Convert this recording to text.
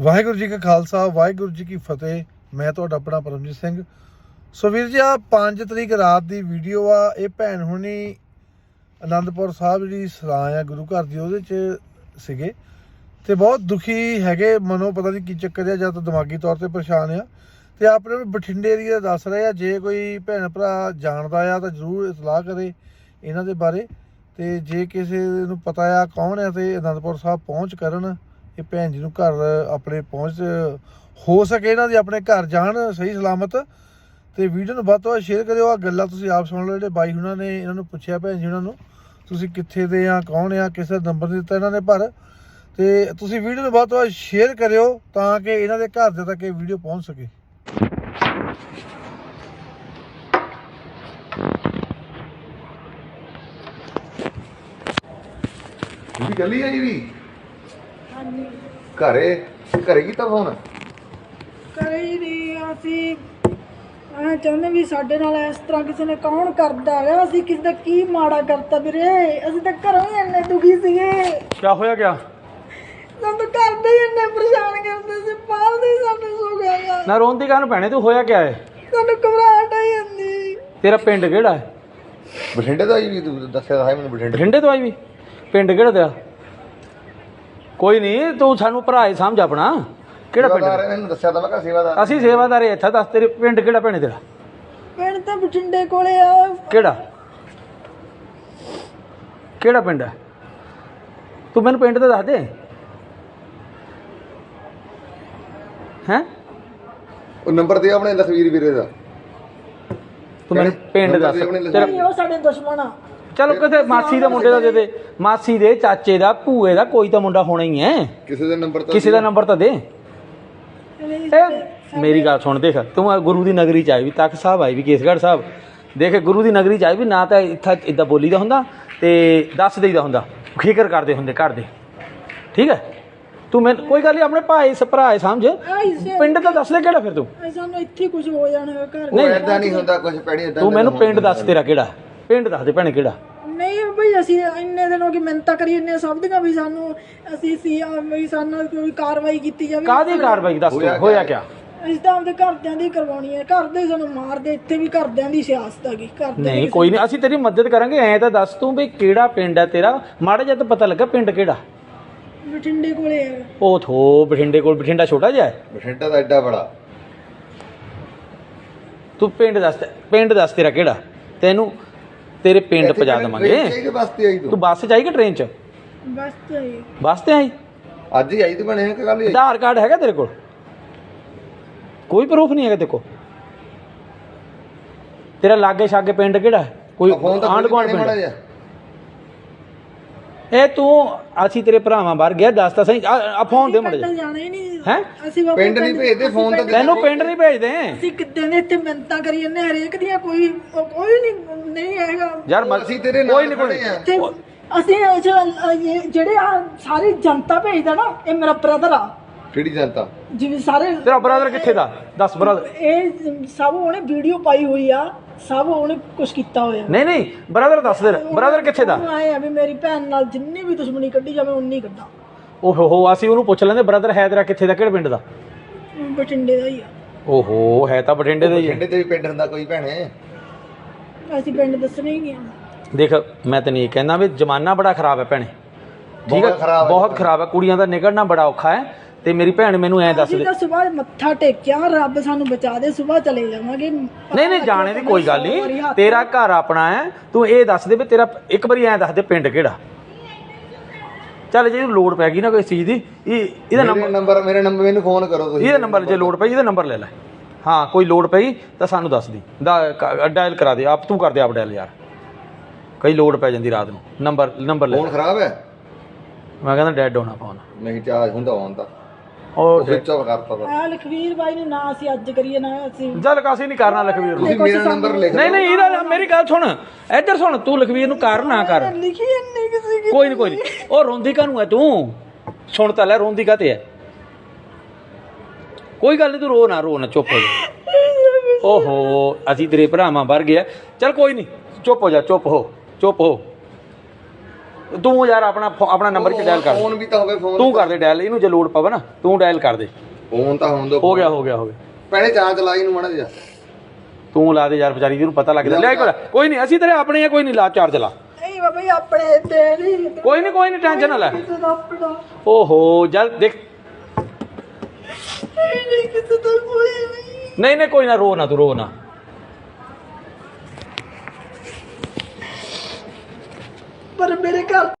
ਵਾਹਿਗੁਰੂ ਜੀ ਕਾ ਖਾਲਸਾ, ਵਾਹਿਗੁਰੂ ਜੀ ਕੀ ਫਤਿਹ। ਮੈਂ ਤੁਹਾਡਾ ਆਪਣਾ ਪਰਮਜੀਤ ਸਿੰਘ। ਸੋ ਵੀਰ ਜੀ ਆ 5 ਤਰੀਕ ਰਾਤ ਦੀ ਵੀਡੀਓ ਆ। ਇਹ ਭੈਣ ਹੁਣੀ ਆਨੰਦਪੁਰ ਸਾਹਿਬ ਜਿਹੜੀ ਸਰਾਂ ਆ ਗੁਰੂ ਘਰ ਦੀ, ਉਹਦੇ ਚ ਸੀਗੇ। ਤੇ ਬਹੁਤ ਦੁਖੀ ਹੈਗੇ, ਮਨੋਂ ਪਤਾ ਨਹੀਂ ਕੀ ਚੱਕਰ ਆ, ਜਾਂ ਤਾਂ ਦਿਮਾਗੀ ਤੌਰ ਤੇ ਪਰੇਸ਼ਾਨ ਆ। ਤੇ ਆਪਣੇ ਵੀ ਬਠਿੰਡੇ ਏਰੀਆ ਦਾ ਦੱਸ ਰਹੇ ਆ, ਜੇ ਕੋਈ ਭੈਣ ਭਰਾ ਜਾਣਦਾ ਆ ਤਾਂ ਜਰੂਰ ਇਤਲਾਹ ਕਰੇ ਇਹਨਾਂ ਦੇ ਬਾਰੇ। ਤੇ ਜੇ ਕਿਸੇ ਨੂੰ ਪਤਾ ਆ ਕੌਣ ਆ ਤੇ ਆਨੰਦਪੁਰ ਸਾਹਿਬ ਪਹੁੰਚ ਕਰਨ ਇਹ ਭੈਣ ਜੀ ਨੂੰ ਘਰ ਆਪਣੇ ਪਹੁੰਚ ਹੋ ਸਕੇ ਇਹਨਾਂ ਦੇ, ਆਪਣੇ ਘਰ ਜਾਣ ਸਹੀ ਸਲਾਮਤ। ਤੇ ਵੀਡੀਓ ਨੂੰ ਵੱਧ ਤੋਂ ਵੱਧ ਸ਼ੇਅਰ ਕਰਿਓ। ਆ ਗੱਲਾਂ ਤੁਸੀਂ ਆਪ ਸੁਣ ਲਓ, ਜਿਹੜੇ ਬਾਈ ਹੁਣਾਂ ਨੇ ਇਹਨਾਂ ਨੂੰ ਪੁੱਛਿਆ ਭੈਣ ਜੀ ਉਹਨਾਂ ਨੂੰ। ਤੁਸੀਂ ਕਿੱਥੇ ਦੇ ਆ, ਕੌਣ ਆ, ਕਿਸ ਨੰਬਰ ਦਿੱਤਾ ਇਹਨਾਂ ਨੇ ਪਰ। ਤੇ ਤੁਸੀਂ ਵੀਡੀਓ ਨੂੰ ਵੱਧ ਤੋਂ ਵੱਧ ਸ਼ੇਅਰ ਕਰਿਓ ਤਾਂ ਕਿ ਇਹਨਾਂ ਦੇ ਘਰ ਦੇ ਤੱਕ ਇਹ ਵੀਡੀਓ ਪਹੁੰਚ ਸਕੇ। ਵੀ ਚੱਲੀ ਆ ਜੀ ਵੀ? ਘਰੇ? ਘਰੇ ਕੀਤਾ ਫੋਨ? ਕਰੇ ਹੀ ਨਹੀਂ ਅਸੀਂ ਆ ਚਾਹੁੰਦੇ ਵੀ ਸਾਡੇ ਨਾਲ ਇਸ ਤਰ੍ਹਾਂ ਕਿਸੇ ਨੇ ਕੌਣ ਕਰਦਾ ਹੈ? ਅਸੀਂ ਕਿਸੇ ਦਾ ਕੀ ਮਾੜਾ ਕਰਤਾ ਵੀਰੇ? ਅਸੀਂ ਤਾਂ ਘਰੋਂ ਹੀ ਇੰਨੇ ਦੁਖੀ ਸੀਗੇ। ਕਿਆ ਹੋਇਆ ਕਿਆ? ਸਾਨੂੰ ਤਾਂ ਘਰ ਦੇ ਹੀ ਇੰਨੇ ਪਰੇਸ਼ਾਨ ਕਰਦੇ ਸੀ ਬਾਹਰ ਦੇ ਹੀ ਸਾਨੂੰ ਸੋ ਗਿਆ ਨਾ ਰੋਣ ਦੀ ਕਾਹਨ ਭੈਣੇ? ਤੂੰ ਹੋਇਆ ਕਿਆ ਹੈ ਸਾਨੂੰ ਘਬਰਾਹਟ ਆਈ ਜਾਂਦੀ ਤੇਰਾ ਪਿੰਡ ਕਿਹੜਾ ਹੈ ਬਠਿੰਡੇ ਦਾ ਜੀ ਵੀ ਤੂੰ ਦੱਸਿਆ ਤਾਂ ਹੈ ਮੈਨੂੰ ਬਠਿੰਡੇ। ਬਠਿੰਡੇ ਤੋਂ ਆਈ ਵੀ? ਪਿੰਡ ਕਿਹੜਾ ਤੇਰਾ? ਕੋਈ ਨਹੀਂ ਤੂੰ ਸਾਨੂੰ ਭਰਾ ਹੀ ਸਮਝ ਆਪਣਾ। ਕਿਹੜਾ ਸੇਵਾਦਾਰ ਪਿੰਡ ਇਹਨੂੰ ਦੱਸਿਆ ਤਾਂ ਮੈਂ ਕਿਹਾ ਸੇਵਾਦਾਰ। ਅਸੀਂ ਸੇਵਾਦਾਰ ਹਾਂ ਇੱਥੇ ਦੱਸ ਤੇਰੇ ਪਿੰਡ ਕਿਹੜਾ ਭੈਣੇ ਤੇਰਾ? ਪਿੰਡ ਤਾਂ ਬਠਿੰਡੇ ਕੋਲੇ ਆ। ਕਿਹੜਾ? ਕਿਹੜਾ ਪਿੰਡ ਹੈ? ਤੂੰ ਮੈਨੂੰ ਪਿੰਡ ਦਾ ਦੱਸ ਦੇ। ਹੈਂ? ਉਹ ਨੰਬਰ ਦੇ ਆਪਣੇ ਲਖਵੀਰ ਵੀਰੇ ਦਾ। ਤੂੰ ਮੈਨੂੰ ਪਿੰਡ ਦੱਸ। ਤੇਰਾ ਨਹੀਂ ਉਹ ਸਾਡੇ ਦੁਸ਼ਮਣ ਆ। ਚਲੋ ਕਿਸੇ ਮਾਸੀ ਦੇ ਮੁੰਡੇ ਦਾ ਦੇ ਦੇ। ਮਾਸੀ ਦੇ ਚਾਚੇ ਦਾ ਭੂਏ ਦਾ ਕੋਈ ਤਾਂ ਮੁੰਡਾ ਹੋਣਾ ਹੀ ਹੈ। ਕਿਸੇ ਦਾ ਨੰਬਰ ਤਾਂ ਕਿਸੇ ਦਾ। ਨੰਬਰ ਤਾਂ ਦੇ। ਇਹ ਮੇਰੀ ਗੱਲ ਸੁਣ ਦੇਖ ਤੂੰ ਆ ਗੁਰੂ ਦੀ ਨਗਰੀ ਚ ਆਈ ਵੀ ਤਖਤ ਸਾਹਿਬ ਆਈ ਵੀ ਕੇਸਗੜ੍ਹ ਸਾਹਿਬ। ਦੇਖ ਗੁਰੂ ਦੀ ਨਗਰੀ ਚ ਆਈ ਵੀ ਨਾ ਤਾਂ ਇੱਥਾ ਇਦਾਂ ਬੋਲੀਦਾ ਹੁੰਦਾ ਤੇ ਦੱਸ ਦੇਈਦਾ ਹੁੰਦਾ। ਫਿਕਰ ਕਰਦੇ ਹੁੰਦੇ ਘਰ ਦੇ। ਠੀਕ ਹੈ? ਤੂੰ ਮੈਂ ਕੋਈ ਗੱਲ ਨਹੀਂ ਆਪਣੇ ਭਾਈ ਭਰਾ ਹੈ ਸਮਝ? ਪਿੰਡ ਤਾਂ ਦੱਸ ਦੇ ਕਿਹੜਾ ਫਿਰ ਤੂੰ? ਸਾਨੂੰ ਇੱਥੇ ਕੁਝ ਹੋ ਜਾਣਾ ਘਰ ਉਹ ਐਦਾਂ ਨਹੀਂ ਹੁੰਦਾ ਕੁਝ ਪੈਣੀ ਐਦਾਂ ਤੂੰ ਮੈਨੂੰ ਪਿੰਡ ਦੱਸ ਤੇਰਾ ਕਿਹੜਾ? ਪਿੰਡ ਦੱਸ ਦੇ ਭੈਣੇ ਕਿਹੜਾ? ਬਈ ਅਸੀਂ ਇੰਨੇ ਦਿਨ ਗਏ ਮਿੰਤਾ ਕਰੀ ਇੰਨੇ ਸਭ ਦੀਆਂ ਵੀ ਸਾਨੂੰ ਅਸੀਂ ਸੀ ਵੀ ਸਾਨੂੰ ਕੋਈ ਕਾਰਵਾਈ ਕੀਤੀ ਜਾਵੇ। ਕਾਹਦੀ ਕਾਰਵਾਈ? ਦੱਸ ਹੋਇਆ ਕਿਆ? ਅਸੀਂ ਤਾਂ ਆਪਦੇ ਘਰਦਿਆਂ ਦੀ ਕਰਵਾਉਣੀ ਹੈ। ਘਰ ਦੇ ਸਾਨੂੰ ਮਾਰਦੇ ਇੱਥੇ ਵੀ ਘਰਦਿਆਂ ਦੀ ਸਿਆਸਤ ਹੈਗੀ ਘਰ ਦੇ ਨਹੀਂ ਕੋਈ ਨਹੀਂ ਅਸੀਂ ਤੇਰੀ ਮਦਦ ਕਰਾਂਗੇ ਐ ਤਾਂ ਦੱਸ ਤੂੰ ਵੀ ਕਿਹੜਾ ਪਿੰਡ ਹੈ ਤੇਰਾ? ਮਾੜਾ ਜਿਹਾ ਤਾਂ ਪਤਾ ਲੱਗਾ ਪਿੰਡ ਕਿਹੜਾ। ਬਠਿੰਡੇ ਕੋਲੇ ਹੈ। ਉਹ ਥੋ ਬਠਿੰਡੇ ਕੋਲ ਬਠਿੰਡਾ ਛੋਟਾ ਜਿਹਾ ਹੈ? ਬਠਿੰਡਾ ਦਾ ਐਡਾ ਬੜਾ। ਤੂੰ ਪਿੰਡ ਦੱਸ ਪਿੰਡ ਦੱਸ ਤੇਰਾ ਕਿਹੜਾ? ਤੈਨੂੰ ਤੇਰੇ ਪਿੰਡ ਪਹੁੰਚਾ ਦੇਵਾਂਗੇ। ਬਸ ਤੇ ਆਈ ਤੂੰ। ਤੂੰ ਬੱਸ 'ਚ ਆਈ ਕਿ ਟ੍ਰੇਨ 'ਚ? ਬਸ ਤਾਂ ਇਹ। ਬੱਸ ਤੇ ਆਈ? ਅੱਜ ਹੀ ਆਈ ਤੂੰ ਬਣੇ ਕਿ ਕੱਲ ਹੀ ਆਈ। ਆਧਾਰ ਕਾਰਡ ਹੈਗਾ ਤੇਰੇ ਕੋਲ? ਕੋਈ ਪ੍ਰੂਫ ਨਹੀਂ ਹੈਗਾ ਤੇਰੇ ਕੋਲ? ਤੇਰਾ ਲਾਗੇ ਛਾਗੇ ਪਿੰਡ ਕਿਹੜਾ ਹੈ? ਕੋਈ ਫੋਨ ਤਾਂ ਆਂਢ ਗੁਆਂਢ ਮਾੜਾ ਪਿੰਡ? ਜਿਹਾ। ਇਹ ਤੂੰ ਅਸੀਂ ਤੇਰੇ ਭਰਾਵਾਂ ਬਾਹਰ ਗਿਆ ਦੱਸ ਤਾਂ ਸਹੀ। ਆ ਫੋਨ ਦੇ ਮੜੇ ਜਾਣਾ ਹੀ ਨਹੀਂ। ਹੈਂ? ਅਸੀਂ ਬਾਬਾ ਪਿੰਡ ਨਹੀਂ ਭੇਜਦੇ ਫੋਨ ਤਾਂ ਤੈਨੂੰ ਪਿੰਡ ਨਹੀਂ ਭੇਜਦੇ। ਅਸੀਂ ਕਿੱਦਾਂ ਦੇ ਇੱਥੇ ਮਿੰਤਾਂ ਕਰੀ ਜੰਨੇ ਹਰੇਕ ਦੀਆਂ ਕੋਈ ਕੋਈ ਨਹੀਂ ਨਹੀਂ ਹੈਗਾ। ਯਾਰ ਅਸੀਂ ਤੇਰੇ ਕੋਈ ਨਾਲ ਨਹੀਂ ਕੋਈ ਤੇ ਅਸੀਂ ਜਿਹੜੇ ਆ ਸਾਰੀ ਜਨਤਾ ਭੇਜਦਾ ਨਾ ਇਹ ਮੇਰਾ ਬ੍ਰਦਰ ਆ। ਕਿਹੜੀ ਜਨਤਾ? ਜਿਵੇਂ ਸਾਰੇ ਤੇਰਾ ਬ੍ਰਦਰ ਕਿੱਥੇ ਦਾ? ਦੱਸ ਬ੍ਰਦਰ ਇਹ ਸਭ ਉਹਨੇ ਵੀਡੀਓ ਪਾਈ ਹੋਈ ਆ। ਸਭ ਉਹਨੇ ਕੁਝ ਕੀਤਾ ਹੋਇਆ। ਨਹੀਂ ਨਹੀਂ ਬ੍ਰਦਰ ਦੱਸ ਦੇ ਬ੍ਰਦਰ ਕਿੱਥੇ ਦਾ? ਉਹਨੂੰ ਆਏ ਆ ਵੀ ਮੇਰੀ ਭੈਣ ਨਾਲ ਜਿੰਨੀ ਵੀ ਦੁਸ਼ਮਣੀ ਕੱਢੀ ਜਾਵੇ ਉਨੀ ਕੱਢਾਂ। ਓਹੋ ਹੋ ਅਸੀਂ ਉਹਨੂੰ ਪੁੱਛ ਲੈਂਦੇ ਬ੍ਰਦਰ ਹੈ ਤੇਰਾ ਕਿੱਥੇ ਦਾ ਕਿਹੜੇ ਪਿੰਡ ਦਾ? ਬਠਿੰਡੇ ਦਾ ਹੀ ਆ। ਓਹੋ ਹੈ ਤਾਂ ਬਠਿੰਡੇ ਦਾ ਹੀ ਹੈ ਬਠਿੰਡੇ ਤੇ ਵੀ ਪਿੰਡ ਹੁੰਦਾ ਕੋਈ ਭੈਣੇ? ਅਸੀਂ ਪਿੰਡ ਦੱਸਣੇ ਹੀ ਗਿਆ ਦੇਖ ਮੈਂ ਤੈਨੂੰ ਇਹ ਕਹਿੰਦਾ ਵੀ ਜ਼ਮਾਨਾ ਬੜਾ ਖਰਾਬ ਹੈ ਭੈਣੇ। ਠੀਕ ਹੈ ਬਹੁਤ ਖਰਾਬ ਹੈ ਬਹੁਤ ਖਰਾਬ ਹੈ। ਕੁੜੀਆਂ ਦਾ ਨਿਕਲਣਾ ਬੜਾ ਔਖਾ ਹੈ। ਤੇ ਮੇਰੀ ਭੈਣ ਮੈਨੂੰ ਐਂ ਦੱਸ ਅਸੀਂ ਦੇ। ਤਾਂ ਸਵੇਰ ਮੱਥਾ ਟੇਕਿਆ ਰੱਬ ਸਾਨੂੰ ਬਚਾ ਦੇ ਸਵੇਰ ਚਲੇ ਜਾਵਾਂਗੇ। ਨਹੀਂ ਨਹੀਂ ਜਾਣੇ ਦੀ ਕੋਈ ਗੱਲ ਨਹੀਂ। ਤੇਰਾ ਘਰ ਆਪਣਾ ਹੈ। ਤੂੰ ਇਹ ਦੱਸ ਦੇ ਵੀ ਤੇਰਾ ਇੱਕ ਵਾਰੀ ਐਂ ਦੱਸ ਦੇ ਪਿੰਡ ਕਿਹੜਾ? ਚੱਲ ਜੇ ਲੋੜ ਪੈ ਗਈ ਨਾ ਕੋਈ ਚੀਜ਼ ਦੀ ਇਹ ਇਹਦਾ ਨੰਬਰ ਮੇਰੇ ਨੰਬਰ ਮੇਰੇ ਨੰਬਰ ਮੈਨੂੰ ਫੋਨ ਕਰੋ ਤੁਸੀਂ। ਇਹਦਾ ਨੰਬਰ ਜੇ ਲੋੜ ਪਈ ਇਹਦਾ ਨੰਬਰ ਲੈ ਲੈ। ਹਾਂ ਕੋਈ ਲੋੜ ਪਈ ਤਾਂ ਸਾਨੂੰ ਦੱਸ ਦੀ। ਡਾਇਲ ਕਰਾ ਦੇ। ਆਪ ਤੂੰ ਕਰ ਦੇ ਆਪ ਡਾਇਲ ਯਾਰ। ਕਈ ਲੋੜ ਪੈ ਜਾਂਦੀ ਰਾਤ ਨੂੰ। ਨੰਬਰ ਨੰਬਰ ਲੈ ਫੋਨ ਖਰਾਬ ਹੈ? ਮੈਂ ਕਹਿੰਦਾ ਡੈਡ ਹੋਣਾ ਫੋਨ। ਨਹੀਂ ਚਾਰਜ ਹੁੰਦਾ ਤਾਂ ਉਹ ਉਹ ਸਵਿਚ ਆਫ ਕਰਤਾ ਤਾ। ਆ ਲਖਵੀਰ ਬਾਈ ਨੂੰ ਨਾ ਅਸੀਂ ਅੱਜ ਕਰੀਏ ਨਾ ਅਸੀਂ। ਚੱਲ ਕਾਸੀ ਨਹੀਂ ਕਰਨਾ ਲਖਵੀਰ ਨੂੰ। ਤੁਸੀਂ ਮੇਰਾ ਨੰਬਰ ਲਿਖ ਨਹੀਂ ਨਹੀਂ ਇਹਦਾ ਮੇਰੀ ਗੱਲ ਸੁਣ। ਇੱਧਰ ਸੁਣ ਤੂੰ ਲਖਵੀਰ ਨੂੰ ਕਰ ਨਾ ਕਰ। ਲਿਖੀ ਇੰਨੀ ਕਿਸੇ ਕੀ ਕੋਈ ਨਹੀਂ ਕੋਈ ਨਹੀਂ ਉਹ ਰੋਂਦੀ ਕਾਹਨੂੰ ਹੈ ਤੂੰ। ਸੁਣ ਤਾਂ ਲੈ ਰੋਂਦੀ ਕਾਤੇ ਹੈ। ਕੋਈ ਗੱਲ ਨਹੀਂ ਤੂੰ ਰੋ ਨਾ ਰੋ ਨਾ ਚੁੱਪ ਹੋ ਜਾ। ਓਹੋ ਅਸੀਂ ਤੇਰੇ ਭਰਾਵਾਂ ਵਰ ਗਿਆ ਚੱਲ ਕੋਈ ਨਹੀਂ ਚੁੱਪ ਹੋ ਜਾ ਚੁੱਪ ਹੋ ਚੁੱਪ ਹੋ। ਤੂੰ ਯਾਰ ਆਪਣਾ ਫੋ- ਆਪਣਾ ਨੰਬਰ ਚ ਡਾਇਲ ਕਰ। ਫੋਨ ਵੀ ਤਾਂ ਹੋਵੇ ਫੋਨ ਤੂੰ ਕਰ ਦੇ ਡਾਇਲ ਇਹਨੂੰ ਜੇ ਲੋਡ ਪਵੇ ਨਾ ਤੂੰ ਡਾਇਲ ਕਰ ਦੇ। ਫੋਨ ਤਾਂ ਹੋਣ ਦੋ ਹੋ ਗਿਆ ਹੋ ਗਿਆ ਹੋ ਗਿਆ। ਭੈਣੇ ਚਾਹ ਚਲਾ ਇਹਨੂੰ ਮਾੜਾ ਜਿਹਾ। ਤੂੰ ਲਾ ਦੇ ਯਾਰ ਵਿਚਾਰੀ ਜਿਹਨੂੰ ਪਤਾ ਲੱਗਦਾ ਲੈ ਕੋਈ ਨਹੀਂ ਅਸੀਂ ਤੇਰੇ ਆਪਣੇ ਆ ਕੋਈ ਨਹੀਂ ਲਾ ਚਾਰਜ ਲਾ। ਨਹੀਂ ਬਾਬਾ ਜੀ ਆਪਣੇ ਤੇ ਨਹੀਂ। ਕੋਈ ਨਹੀਂ ਕੋਈ ਨਹੀਂ ਟੈਨਸ਼ਨ ਨਾ ਲੈ। ਕਿਸੇ ਦਾ ਆਪਣਾ। ਓਹੋ ਜਲ ਦੇਖ। ਨਹੀਂ ਨਹੀਂ ਕਿਸੇ ਦਾ ਕੋਈ ਨਹੀਂ। ਨਹੀਂ ਨਹੀਂ ਕੋਈ ਨਾ ਰੋ ਨਾ ਤੂੰ ਰੋ ਨਾ। ਪਰ ਮੇਰੇ ਘਰ